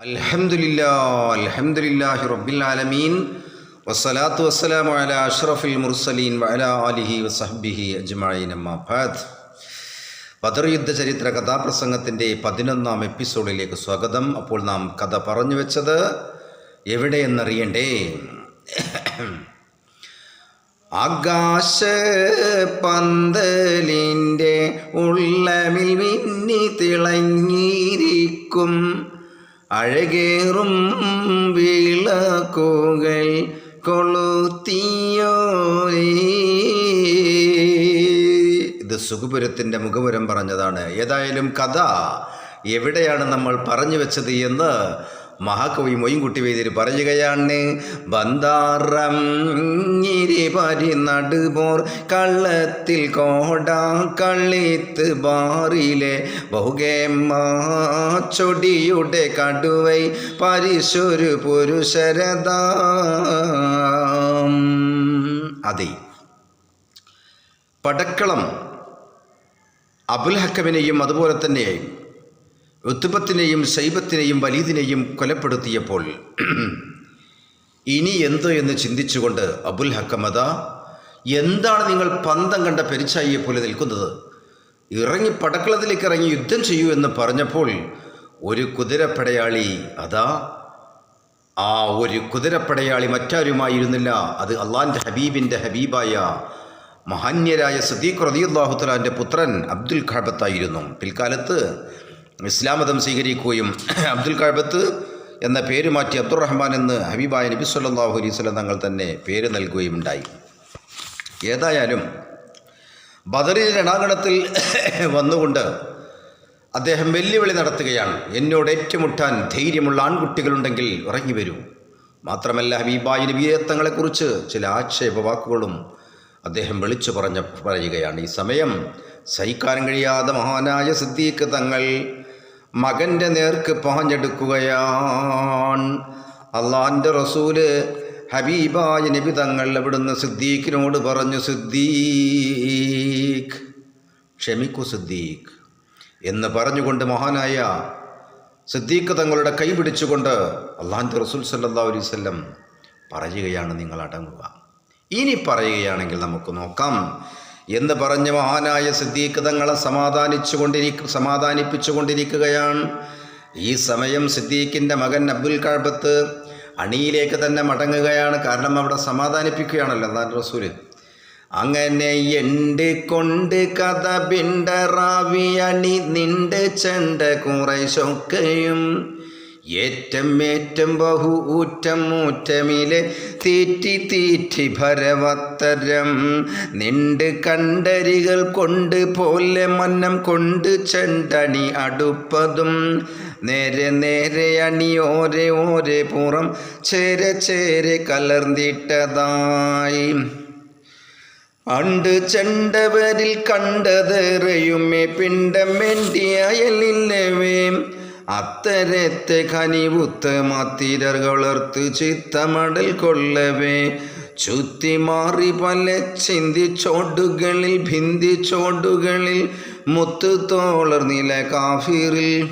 അൽഹംദുലില്ലാ അൽഹംദുലില്ലാഹി റബ്ബിൽ ആലമീൻ. വസ്സലാത്തു വസ്സലാമു അലാ അഷ്റഫിൽ മുർസലീൻ വഅലാ ആലിഹി വസഹ്ബിഹി അജ്മഈൻ. അമ്മാ ബദർ യുദ്ധ ചരിത്ര കഥാപ്രസംഗത്തിന്റെ പതിനൊന്നാം എപ്പിസോഡിലേക്ക് സ്വാഗതം. അപ്പോൾ നാം കഥ പറഞ്ഞു വെച്ചത് എവിടെയെന്നറിയണ്ടേ? ആകാശ പന്തലിന്റെ ഉള്ളമിൽ മിന്നി തിളങ്ങിയിരിക്കും. അഴകേറും വിളക്കുകൾ കൊളുത്തിയോരേ ഇത് സുഖപുരത്തിന്റെ മുഖപുരം പറഞ്ഞതാണ്. ഏതായാലും കഥ എവിടെയാണ് നമ്മൾ പറഞ്ഞു വെച്ചത് എന്ന് മഹാകവി മൊയ്ൻകുട്ടി വേദിയിൽ പറയുകയാണ് ബന്ധാറം പരി നടുപോർ കള്ളത്തിൽ കോട കള്ളിത്ത് ബാറിലെ ചൊടിയുടെ കടുവൈ പരിശൊരു പുരുഷരത. അതെ പടക്കളം അബുൽ ഹക്കമിനെയും അതുപോലെ തന്നെ ഉത്തുബത്തിനെയും സൈബത്തിനെയും വലീദിനെയും കൊലപ്പെടുത്തിയപ്പോൾ ഇനി എന്ത് എന്ന് ചിന്തിച്ചുകൊണ്ട് അബുൽ ഹക്കമദ എന്താണ് നിങ്ങൾ പന്തം കണ്ട പെരിച്ചായിയെ പോലെ നിൽക്കുന്നത്? ഇറങ്ങി പടക്കളത്തിലേക്ക് ഇറങ്ങി യുദ്ധം ചെയ്യൂ എന്ന് പറഞ്ഞപ്പോൾ ഒരു കുതിരപ്പടയാളി അതാ ആ ഒരു കുതിരപ്പടയാളി മറ്റാരുമായിരുന്നില്ല. അത് അള്ളാന്റെ ഹബീബിന്റെ ഹബീബായ മഹാന്യരായ സദീഖ് റതിയുല്ലാഹുത്തലാന്റെ പുത്രൻ അബ്ദുൽ ഖാബത്തായിരുന്നു. പിൽക്കാലത്ത് ഇസ്ലാം മതം സ്വീകരിക്കുകയും അബ്ദുൽ കഴബത്ത് എന്ന പേര് മാറ്റി അബ്ദുറഹ്മാൻ എന്ന് ഹബീബായ നബി സല്ലാഹു അലൈഹി സ്വലം തങ്ങൾ തന്നെ പേര് നൽകുകയും ഉണ്ടായി ഏതായാലും ബദറിൽ രണാങ്കണത്തിൽ വന്നുകൊണ്ട് അദ്ദേഹം വെല്ലുവിളി നടത്തുകയാണ്. എന്നോട് ഏറ്റുമുട്ടാൻ ധൈര്യമുള്ള ആൺകുട്ടികളുണ്ടെങ്കിൽ ഇറങ്ങി വരൂ. മാത്രമല്ല ഹബീബായ നബിയത്തങ്ങളെക്കുറിച്ച് ചില ആക്ഷേപ വാക്കുകളും അദ്ദേഹം വിളിച്ചു പറഞ്ഞ പറയുകയാണ്. ഈ സമയം സഹിക്കാൻ കഴിയാതെ മഹാനായ സിദ്ദീഖ് തങ്ങൾ മകന്റെ നേർക്ക് പാഞ്ഞെടുക്കുകയാണ്. അള്ളാന്റെ റസൂൽ ഹബീബായ നബി തങ്ങൾ അവിടുന്ന് സിദ്ദീഖിനോട് പറഞ്ഞു സിദ്ദീഖ് ക്ഷമിക്കൂ സിദ്ദീഖ് എന്ന് പറഞ്ഞുകൊണ്ട് മഹാനായ സിദ്ദീഖ് തങ്ങളുടെ കൈ പിടിച്ചുകൊണ്ട് അള്ളാന്റെ റസൂൽ സല്ലാ അലൈവല്ലം പറയുകയാണ് നിങ്ങൾ അടങ്ങുക. ഇനി പറയുകയാണെങ്കിൽ നമുക്ക് നോക്കാം. എന്ന് പറഞ്ഞ് മഹാനായ സിദ്ദീഖ് തങ്ങളെ സമാധാനിച്ചു കൊണ്ടിരിക്ക സമാധാനിപ്പിച്ചു കൊണ്ടിരിക്കുകയാണ് ഈ സമയം സിദ്ദീഖിന്റെ മകൻ അബ്ദുൽ കഴബത്ത് അണിയിലേക്ക് തന്നെ മടങ്ങുകയാണ്. കാരണം അവിടെ സമാധാനിപ്പിക്കുകയാണല്ലോ നാൻ റസൂൽ. അങ്ങനെ എണ്ട് കൊണ്ട് കഥ പിണ്ടറാവി അണി നിന്റെ ചെണ്ട കുറേശൊക്കെയും ഏറ്റം ഏറ്റം ബഹു ഊറ്റം മൂറ്റമിലെ തീറ്റി തീറ്റി ഭരവത്തരം. നിണ്ട് കണ്ടരികൾ കൊണ്ട് പോലെ മന്നം കൊണ്ട് ചെണ്ടണി അടുപ്പതും. നേരെ നേരെ അണി ഓരെ ഓരെ പുറം ചേരെ ചേരെ കലർന്നിട്ടതായി. അണ്ട് ചെണ്ടവരിൽ കണ്ടതേറെയുമേ പിണ്ടം വേണ്ടി അയലില്ലവേ അത്തരത്തെ ഖനിവുത്ത് മത്തിരർ വളർത്ത് ചിത്തമടൽ കൊള്ളവേ. ചുത്തി മാറി പല ചിന്തിച്ചോടുകളിൽ ഭിന്തിച്ചോടുകളിൽ മുത്തു നില കാഫിറിൽ.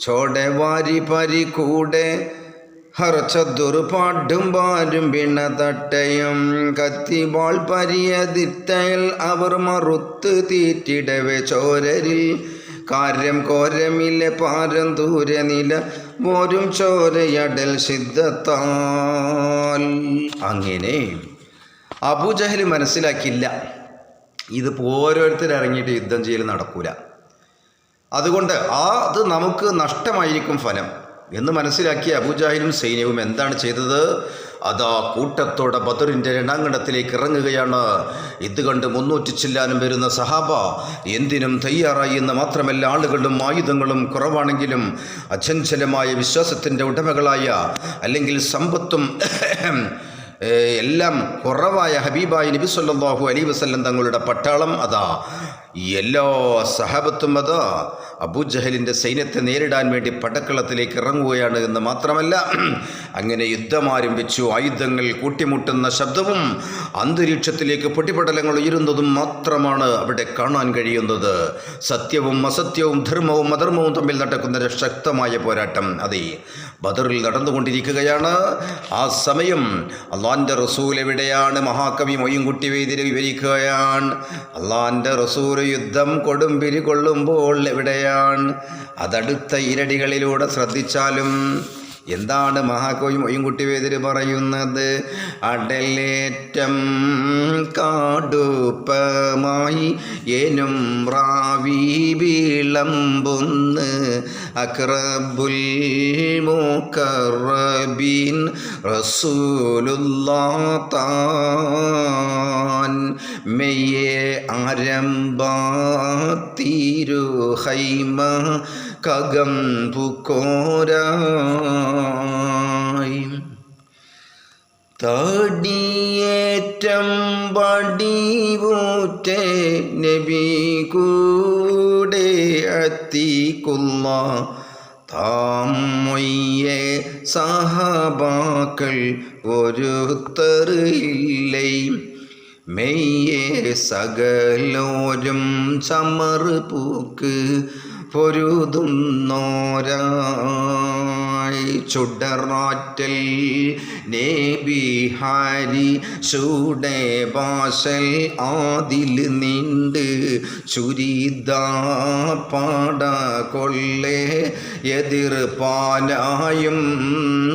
ചോടെ വാരി പരി കൂടെ ഹറച്ചതുറു പാട്ടും പാരും പിണ തട്ടയും കത്തിവാൾ പരിയതിത്തയൽ അവർ മറുത്ത് തീറ്റിടവേ ചോരരിൽ. കാര്യം കോരമില്ല പാരം ദൂരെ നില പോരും ചോരയടൽ സിദ്ധത്താൽ അങ്ങനെ അബുജഹൽ മനസ്സിലാക്കില്ല ഇത് ഓരോരുത്തർ ഇറങ്ങിയിട്ട് യുദ്ധം ചെയ്യൽ നടക്കൂല. അതുകൊണ്ട് ആ അത് നമുക്ക് നഷ്ടമായിരിക്കും ഫലം എന്ന് മനസ്സിലാക്കിയ അബുജാഹിലും സൈന്യവും എന്താണ് ചെയ്തത്? അതാ കൂട്ടത്തോടെ ബദറിന്റെ രണാങ്കണത്തിലേക്ക് ഇറങ്ങുകയാണ്. ഇത് കണ്ട് മുന്നൂറ്റി ചില്ലാനും വരുന്ന സഹാബ എന്തിനും തയ്യാറായി എന്ന് മാത്രമല്ല ആളുകളും ആയുധങ്ങളും കുറവാണെങ്കിലും അചഞ്ചലമായ വിശ്വാസത്തിന്റെ ഉടമകളായ അല്ലെങ്കിൽ സമ്പത്തും എല്ലാം കുറവായ ഹബീബായ നബി സല്ലാഹു അലൈ വസല്ലം തങ്ങളുടെ പട്ടാളം അതാ. എല്ലാ സഹാബത്തും അതാ. അബൂജഹലിന്റെ സൈന്യത്തെ നേരിടാൻ വേണ്ടി പടക്കളത്തിലേക്ക് ഇറങ്ങുകയാണ് എന്ന് മാത്രമല്ല അങ്ങനെ യുദ്ധം ആരംഭിച്ചു. ആയുധങ്ങൾ കൂട്ടിമുട്ടുന്ന ശബ്ദവും അന്തരീക്ഷത്തിലേക്ക് പൊട്ടിപ്പടലങ്ങൾ ഉയരുന്നതും മാത്രമാണ് അവിടെ കാണാൻ കഴിയുന്നത്. സത്യവും അസത്യവും ധർമ്മവും അധർമ്മവും തമ്മിൽ നടക്കുന്ന ഒരു ശക്തമായ പോരാട്ടം അതെ. ബദറിൽ നടന്നുകൊണ്ടിരിക്കുകയാണ്. ആ സമയം അള്ളാന്റെ റസൂൽ എവിടെയാണ്? മഹാകവി മൊയ്യുംകുട്ടി വേദിയിൽ വിവരിക്കുകയാണ്. അള്ളാന്റെ റസൂൽ യുദ്ധം കൊടുമ്പിരി കൊള്ളുമ്പോൾ എവിടെയാണ് അതടുത്ത ഇരടികളിലൂടെ ശ്രദ്ധിച്ചാലും എന്താണ് മഹാകോയി മൊയ്യൻകുട്ടി വേദിൽ പറയുന്നത്? അടലേറ്റം കാടുപ്പമായി എനും റാവി വിളമ്പുന്ന് അക്രബുൽ മുക്കറബീൻ റസൂലുള്ളാൻ മെയ്യെ ആരംഭ തിരുഹൈമ കകം പുക്കോരായി തടിയേറ്റം വടിവൂറ്റേ നബി കൂടെ അത്തിക്കുള്ള താമൊയ്യെ സഹബാക്കൾ ഒരുത്തറില്ലേ. മെയ്യെ സകലോരും ചമറുപൂക്ക് പൊരുതുന്നോരായി ചുടറാറ്റൽ നേബിഹാരി ചൂടെ ഭാഷൽ ആതിൽ നീണ്ട് ചുരിത പാട കൊള്ളേ പാലായും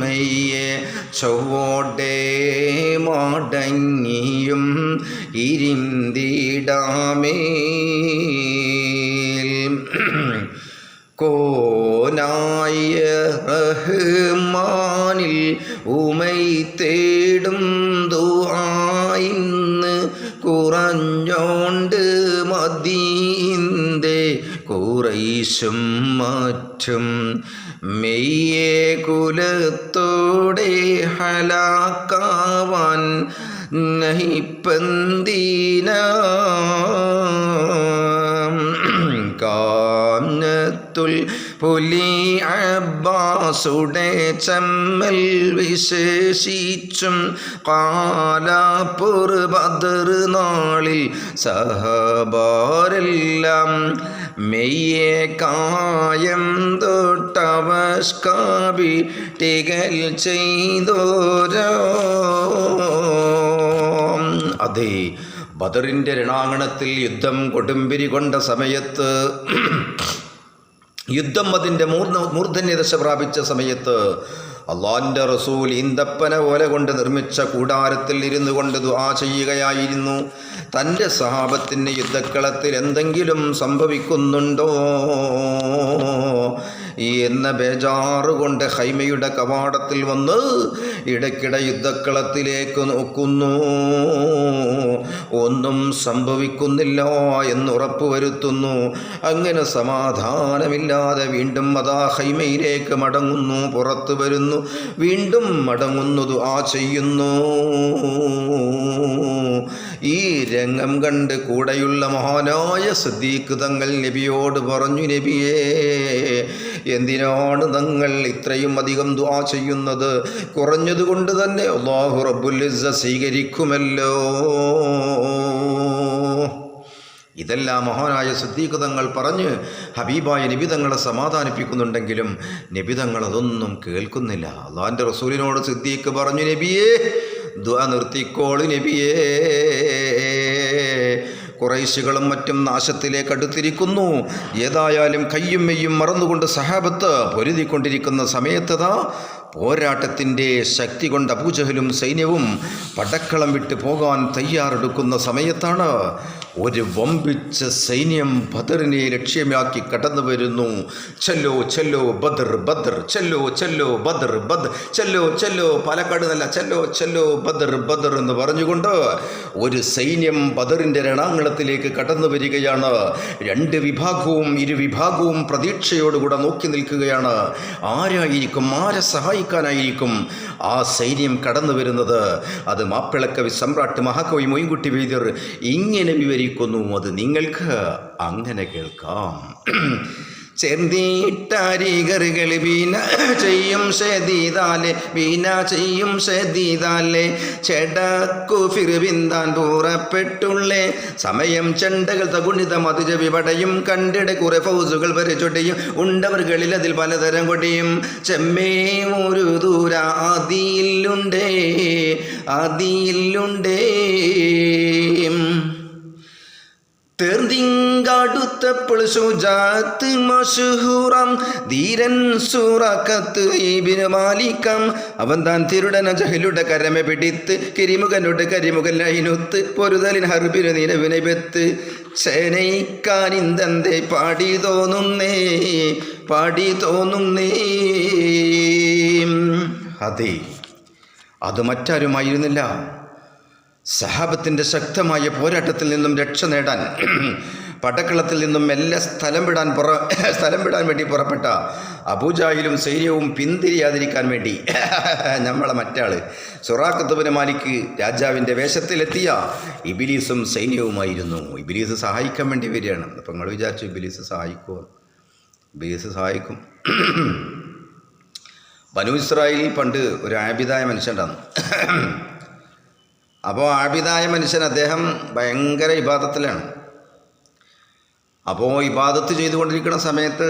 മെയ്യെ ചൊവ്വോടെ മടങ്ങിയും ഇരുന്തിടാമേ മറ്റും മെയ്യെ കുലത്തോടെ ഹലാക്കാവാൻ നഹിപ്പന്തീന കാനത്തുൽ പുലി അബ്ബാസുടെ ചമ്മൽ വിശേഷിച്ചും കാലാപ്പുർ ബദർ നാളിൽ സഹബാരെല്ലാം മെയ്യെ കായം തൊട്ടവസ്കാബി ടികൽ ചെയ്തോരോ. അതെ ബദറിന്റെ രണാങ്കണത്തിൽ യുദ്ധം കൊടുമ്പിരി കൊണ്ട സമയത്ത് യുദ്ധം അതിന്റെ മൂർധ മൂർധന്യദശ പ്രാപിച്ച സമയത്ത് അള്ളാന്റെ റസൂൽ ഈന്തപ്പന പോലെ കൊണ്ട് നിർമ്മിച്ച കൂടാരത്തിൽ ഇരുന്നു കൊണ്ട് ദുആ ചെയ്യുകയായിരുന്നു. തന്റെ സഹാബത്തിന് യുദ്ധക്കളത്തിൽ എന്തെങ്കിലും സംഭവിക്കുന്നുണ്ടോ? എന്ന ബേജാറ് കൊണ്ട് ഹൈമയുടെ കവാടത്തിൽ വന്ന് ഇടയ്ക്കിടെ യുദ്ധക്കളത്തിലേക്ക് നോക്കുന്നു. ഒന്നും സംഭവിക്കുന്നില്ല എന്ന് ഉറപ്പുവരുത്തുന്നു. അങ്ങനെ സമാധാനമില്ലാതെ വീണ്ടും അതാ ഹൈമയിലേക്ക് മടങ്ങുന്നു പുറത്തു വരുന്നു. വീണ്ടും മടങ്ങുന്നതു ആ ചെയ്യുന്നു. ഈ രംഗം കണ്ട് കൂടെയുള്ള മഹാനായ സിദ്ദീഖ് തങ്ങൾ നബിയോട് പറഞ്ഞു നബിയേ എന്തിനാണ് തങ്ങൾ ഇത്രയും അധികം ദുആ ചെയ്യുന്നത്? കുറഞ്ഞതുകൊണ്ട് തന്നെ അള്ളാഹു ഇസ്സ സ്വീകരിക്കുമല്ലോ. ഇതെല്ലാം മഹാനായ സിദ്ദീഖ് തങ്ങൾ പറഞ്ഞ് ഹബീബായ നിബിതങ്ങളെ സമാധാനിപ്പിക്കുന്നുണ്ടെങ്കിലും നിബിതങ്ങൾ അതൊന്നും കേൾക്കുന്നില്ല. അള്ളാഹിന്റെ റസൂലിനോട് സിദ്ദീഖ് പറഞ്ഞു നബിയേ ദ്വ നിർത്തിക്കോൾ നബിയേ. കുറൈശികളും മറ്റും നാശത്തിലേക്ക് അടുത്തിരിക്കുന്നു. ഏതായാലും കയ്യും മെയ്യും മറന്നുകൊണ്ട് സഹാബത്ത് പൊരുതിക്കൊണ്ടിരിക്കുന്ന സമയത്തതാ പോരാട്ടത്തിന്റെ ശക്തി കൊണ്ട് അബൂജഹലും സൈന്യവും പടക്കളം വിട്ടു പോകാൻ തയ്യാറെടുക്കുന്ന സമയത്താണ് ഒരു വമ്പിച്ച സൈന്യം ബദറിനെ ലക്ഷ്യമാക്കി കടന്നു വരുന്നു. ചെല്ലോ ചെല്ലോ ബദർ ബദർ ചെല്ലോ ചെല്ലോ ബദർ ബദർ ചെല്ലോ ചെല്ലോ പാലക്കാട് നല്ല ചെല്ലോ ചെല്ലോ ബദർ ബദർ എന്ന് പറഞ്ഞുകൊണ്ട് ഒരു സൈന്യം ബദറിന്റെ രണാങ്കണത്തിലേക്ക് കടന്നു വരികയാണ്. രണ്ട് വിഭാഗവും ഇരുവിഭാഗവും പ്രതീക്ഷയോടുകൂടെ നോക്കി നിൽക്കുകയാണ്. ആരായിരിക്കും ആരെ സഹായിക്കാനായിരിക്കും ആ സൈന്യം കടന്നു വരുന്നത്? അത് മാപ്പിളക്കവി സമ്രാട്ട് മഹാകവി മൊയ്ൻകുട്ടി വൈദ്യർ ഇങ്ങനെ വിവരിക്കുന്നു അത് നിങ്ങൾക്ക് അങ്ങനെ കേൾക്കാം. ചേർന്നീട്ടാരികറുകൾ വീണ ചെയ്യും ഷെദീതാലെ വീണ ചെയ്യും ഷെദീതാലെ ചെടക്കു ഫിറുവിന്താൻ പൂറപ്പെട്ടുള്ളേ. സമയം ചെണ്ടകൾ തകുണിത മധുജ വിപടയും കണ്ടിട കുറെ ഫൗസുകൾ വരച്ചൊട്ടിയും ഉണ്ടവർകളിൽ അതിൽ പലതരം കൊടിയും. ചെമ്മേ ഒരു ദൂര അതിയിലുണ്ടേ ആദിയിലുണ്ടേ തേർന്നിങ്ങടുത്തപ്പോൾ സുജാത്ത് മഷുഹുറം ധീരൻ സുറക്കത്ത് ഈബിന് മാലിക്കം. അവൻ താൻ തിരുടന ജഹലുടെ കരമെ പിടിത്ത് കിരിമുഖനുടെ കരിമുഖൻ അയിനുത്ത് പൊരുതലിൻ ഹർബിന് നിലവിനെ വെത്ത്. ചേനയിക്കാനിന്തന്റെ പാടി തോന്നുന്നേ പാടി തോന്നുന്നേ. അതെ അത് മറ്റാരുമായിരുന്നില്ല. സഹാബത്തിന്റെ ശക്തമായ പോരാട്ടത്തിൽ നിന്നും രക്ഷ നേടാൻ പടക്കളത്തിൽ നിന്നും മെല്ലെ സ്ഥലം വിടാൻ പുറ സ്ഥലം വിടാൻ വേണ്ടി പുറപ്പെട്ട അബൂജാഹിലും സൈന്യവും പിന്തിരിയാതിരിക്കാൻ വേണ്ടി നമ്മളെ മറ്റാൾ സുറാഖത്തുബിന് മാലിക്ക് രാജാവിന്റെ വേഷത്തിലെത്തിയ ഇബിലീസും സൈന്യവുമായിരുന്നു. ഇബിലീസ് സഹായിക്കാൻ വേണ്ടി വരികയാണ്. അപ്പം നിങ്ങൾ വിചാരിച്ചു ഇബിലീസ് സഹായിക്കുമോ ഇബിലീസ് സഹായിക്കും. ബനു ഇസ്രായേലിൽ പണ്ട് ഒരു ആബിദായ മനുഷ്യണ്ടായിരുന്നു അപ്പോൾ ആബിദായ മനുഷ്യൻ അദ്ദേഹം ഭയങ്കര ഇബാദത്തിലാണ്. അപ്പോൾ ഇബാദത്ത് ചെയ്തുകൊണ്ടിരിക്കുന്ന സമയത്ത്